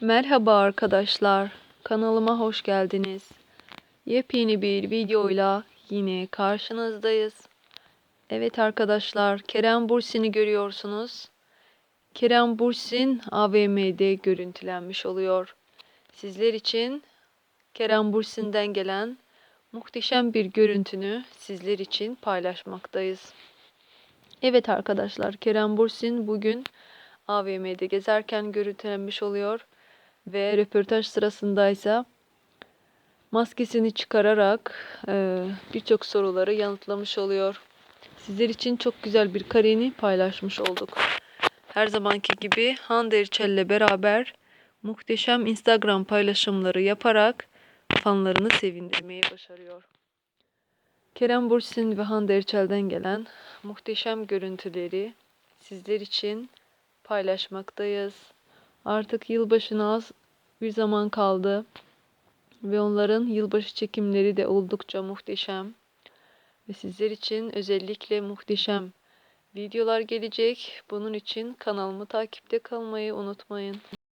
Merhaba arkadaşlar. Kanalıma hoş geldiniz. Yepyeni bir videoyla yine karşınızdayız. Evet arkadaşlar, Kerem Bursin'i görüyorsunuz. Kerem Bursin AVM'de görüntülenmiş oluyor. Sizler için Kerem Bursin'den gelen muhteşem bir görüntünü sizler için paylaşmaktayız. Evet arkadaşlar, Kerem Bursin bugün AVM'de gezerken görüntülenmiş oluyor ve röportaj sırasındaysa maskesini çıkararak e, birçok soruları yanıtlamış oluyor. Sizler için çok güzel bir kareni paylaşmış olduk. Her zamanki gibi Hande Erçel'le beraber muhteşem Instagram paylaşımları yaparak fanlarını sevindirmeyi başarıyor. Kerem Bursin ve Hande Erçel'den gelen muhteşem görüntüleri sizler için paylaşmaktayız. Artık yılbaşına az bir zaman kaldı ve onların yılbaşı çekimleri de oldukça muhteşem ve sizler için özellikle muhteşem videolar gelecek. Bunun için kanalımı takipte kalmayı unutmayın.